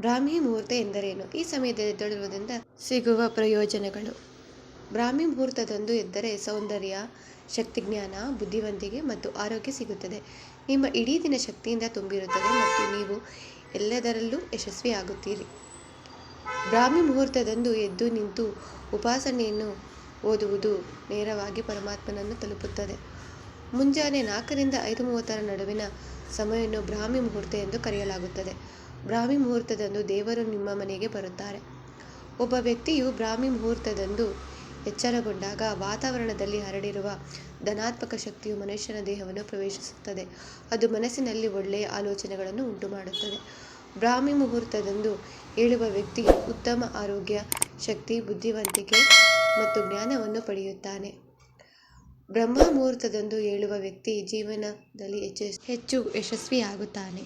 ಬ್ರಾಹ್ಮಿ ಮುಹೂರ್ತ ಎಂದರೇನು? ಈ ಸಮಯದಲ್ಲಿ ಎದ್ದೇಳುವುದರಿಂದ ಸಿಗುವ ಪ್ರಯೋಜನಗಳು. ಬ್ರಾಹ್ಮಿ ಮುಹೂರ್ತದಂದು ಎದ್ದರೆ ಸೌಂದರ್ಯ, ಶಕ್ತಿಜ್ಞಾನ, ಬುದ್ಧಿವಂತಿಕೆ ಮತ್ತು ಆರೋಗ್ಯ ಸಿಗುತ್ತದೆ. ನಿಮ್ಮ ಇಡೀ ದಿನ ಶಕ್ತಿಯಿಂದ ತುಂಬಿರುತ್ತದೆ ಮತ್ತು ನೀವು ಎಲ್ಲದರಲ್ಲೂ ಯಶಸ್ವಿಯಾಗುತ್ತೀರಿ ಬ್ರಾಹ್ಮಿ ಮುಹೂರ್ತದಂದು ಎದ್ದು ನಿಂತು ಉಪಾಸನೆಯನ್ನು ಓದುವುದು ನೇರವಾಗಿ ಪರಮಾತ್ಮನನ್ನು ತಲುಪುತ್ತದೆ. ಮುಂಜಾನೆ ನಾಲ್ಕರಿಂದ ಐದು ಮೂವತ್ತರ ನಡುವಿನ ಸಮಯವನ್ನು ಬ್ರಾಹ್ಮಿ ಮುಹೂರ್ತ ಎಂದು ಕರೆಯಲಾಗುತ್ತದೆ. ಬ್ರಾಹ್ಮಿ ಮುಹೂರ್ತದಂದು ದೇವರು ನಿಮ್ಮ ಮನೆಗೆ ಬರುತ್ತಾರೆ. ಒಬ್ಬ ವ್ಯಕ್ತಿಯು ಬ್ರಾಹ್ಮಿ ಮುಹೂರ್ತದಂದು ಎಚ್ಚರಗೊಂಡಾಗ ವಾತಾವರಣದಲ್ಲಿ ಹರಡಿರುವ ಧನಾತ್ಮಕ ಶಕ್ತಿಯು ಮನುಷ್ಯನ ದೇಹವನ್ನು ಪ್ರವೇಶಿಸುತ್ತದೆ. ಅದು ಮನಸ್ಸಿನಲ್ಲಿ ಒಳ್ಳೆಯ ಆಲೋಚನೆಗಳನ್ನು ಉಂಟುಮಾಡುತ್ತದೆ. ಬ್ರಾಹ್ಮಿ ಮುಹೂರ್ತದಂದು ಏಳುವ ವ್ಯಕ್ತಿಯು ಉತ್ತಮ ಆರೋಗ್ಯ, ಶಕ್ತಿ, ಬುದ್ಧಿವಂತಿಕೆ ಮತ್ತು ಜ್ಞಾನವನ್ನು ಪಡೆಯುತ್ತಾನೆ. ಬ್ರಹ್ಮ ಮುಹೂರ್ತದಂದು ಏಳುವ ವ್ಯಕ್ತಿ ಜೀವನದಲ್ಲಿ ಹೆಚ್ಚು ಯಶಸ್ವಿಯಾಗುತ್ತಾನೆ.